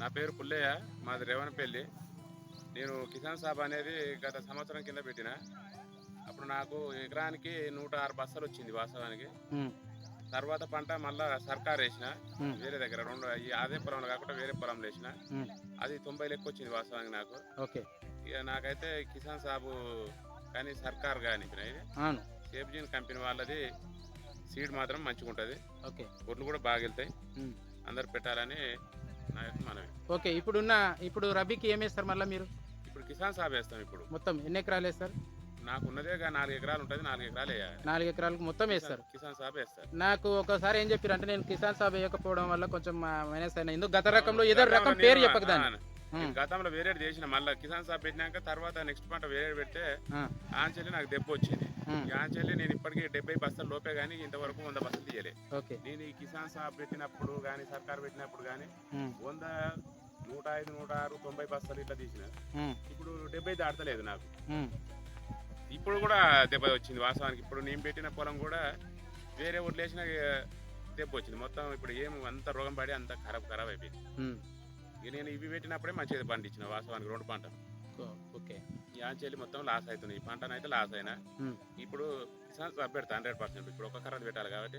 నా పేరు పుల్లయ్య మాది రేవనపల్లి. నేను కిసాన్ సాబ్ అనేది గత సంవత్సరం కింద పెట్టిన. అప్పుడు నాకు ఎకరానికి నూట ఆరు బస్తాలు వచ్చింది వాస్తవానికి. తర్వాత పంట మళ్ళా సర్కార్ వేసిన. వేరే దగ్గర రెండు ఈ అదే పొలంలో కాకుండా వేరే పొలంలో వేసిన. అది తొంభై లెక్క వచ్చింది వాస్తవానికి నాకు. ఓకే. ఇక నాకైతే కిసాన్ సాబు కానీ సర్కార్ కానీ సేఫ్జీన్ కంపెనీ వాళ్ళది సీడ్ మాత్రం మంచిగా ఉంటుంది ఓకే. గుడ్లు కూడా బాగా వెళ్తాయి. అందరు పెట్టాలని నా యొక్క మనవి. ఓకే ఇప్పుడున్న ఇప్పుడు రబీకి ఏం వేస్తారు మళ్ళీ మీరు? ఇప్పుడు కిసాన్ సాబ్ వేస్తాం ఇప్పుడు. మొత్తం ఎన్ని ఎకరాలు వేస్తారు? నాకు ఉన్నదే నాలుగు ఎకరాలు ఉంటుంది నాలుగు ఎకరాలు వేయాలి. నాలుగు ఎకరాలకు మొత్తం వేస్తారు. కిసాన్ సాబ్ వేస్తారు. నాకు ఒకసారి ఏం చెప్పారు అంటే నేను కిసాన్ సాబ్ వేయకపోవడం వల్ల కొంచెం మైనస్ అయినా. ఎందుకు? గత రకంలో ఏదో రకం పేరు చెప్పక దాన్ని. ఆ, నేను గతంలో వేరే చేసిన మళ్ళీ కిసాన్ సాబ్ పెట్టినాక తర్వాత నెక్స్ట్ పంట వేరే పెడితే ఆంచెల్లి నాకు దెబ్బ వచ్చింది. ఆంచెల్లి నేను ఇప్పటికీ డెబ్బై బస్తాలు లోపే కానీ ఇంతవరకు వంద బస్తాలు తీయలే. నేను ఈ కిసాన్ సాబ్ పెట్టినప్పుడు కానీ సర్కార్ పెట్టినప్పుడు ఉమ్, వంద నూట ఐదు నూట ఆరు తొంభై బస్తాలు ఇట్లా తీసిన. ఇప్పుడు డెబ్బై దాటలేదు నాకు. ఇప్పుడు కూడా దెబ్బ వచ్చింది వాస్తవానికి. ఇప్పుడు నేను పెట్టిన పొలం కూడా వేరే ఒడ్లు వేసిన దెబ్బ వచ్చింది. మొత్తం ఇప్పుడు ఏం అంత రోగం పడి అంత ఖరాబ్ ఖరాబ్ అయిపోయింది. ఇక నేను ఇవి పెట్టినప్పుడే మంచిగా పండించిన వాస్తవానికి రెండు పంట ఓకే. ఈ ఆంచెల్లి మొత్తం లాస్ అవుతుంది ఈ పంటనైతే లాస్ అయినా ఇప్పుడు కిసాన్ సాబ్ పెడతా హండ్రెడ్ పర్సెంట్ ఇప్పుడు ఒక కర్రది పెట్టాలి కాబట్టి.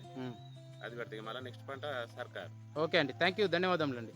అది పెడితే మళ్ళీ నెక్స్ట్ పంట సర్కార్. ఓకే అండి. థ్యాంక్ యూ ధన్యవాదములు అండి